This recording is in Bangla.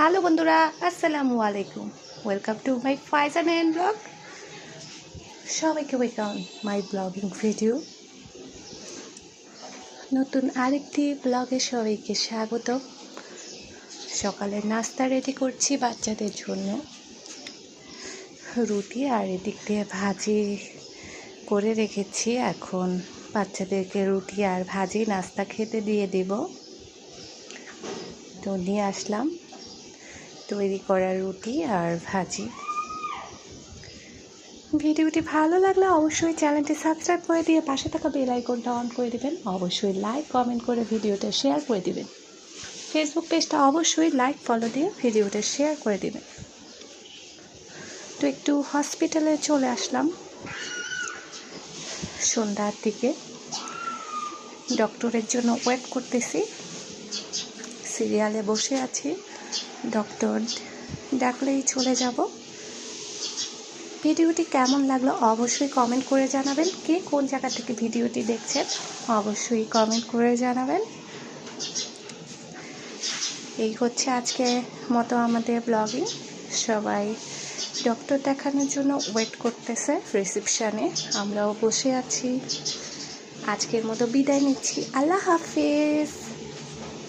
হ্যালো বন্ধুরা, আসসালামু আলাইকুম। Welcome to my Faizan and blog সবাইকে ওয়েলকাম মাই ব্লগিং ভিডিও নতুন আরেকটি ব্লগে সবাইকে স্বাগত সকালে নাস্তা রেডি করছি বাচ্চাদের জন্য। রুটি আর এদিক দিয়ে ভাজি করে রেখেছি। এখন বাচ্চাদেরকে রুটি আর ভাজি, নাস্তা খেতে দিয়ে দেব। তো নিয়ে আসলাম। তৈরি করা রুটি আর ভাজি। ভিডিওটি ভালো লাগলে অবশ্যই চ্যানেলটি সাবস্ক্রাইব করে দিয়ে পাশে থাকা বেল আইকনটা অন করে দিবেন। অবশ্যই লাইক, কমেন্ট করে ভিডিওটা শেয়ার করে দিবেন। ফেসবুক পেজটা অবশ্যই লাইক, ফলো দিয়ে ভিডিওটা শেয়ার করে দিবেন। তো একটু হসপিটালে চলে আসলাম। সন্ধ্যার দিকে ডক্টরের জন্য ওয়েট করতেছি। সিরিয়ালে বসে আছি। ডক্টর ডাকলেই চলে যাব। ভিডিওটি কেমন লাগল অবশ্যই কমেন্ট করে জানাবেন। কে কোন জায়গা থেকে ভিডিওটি দেখছেন অবশ্যই কমেন্ট করে জানাবেন। এই হচ্ছে আজকে মতো আমাদের ব্লগিং সবাই ডক্টর দেখানোর জন্য ওয়েট করতেছে রিসিপশানে আমরাও বসে আছি। আজকের মতো বিদায় নিচ্ছি। আল্লাহ হাফিজ।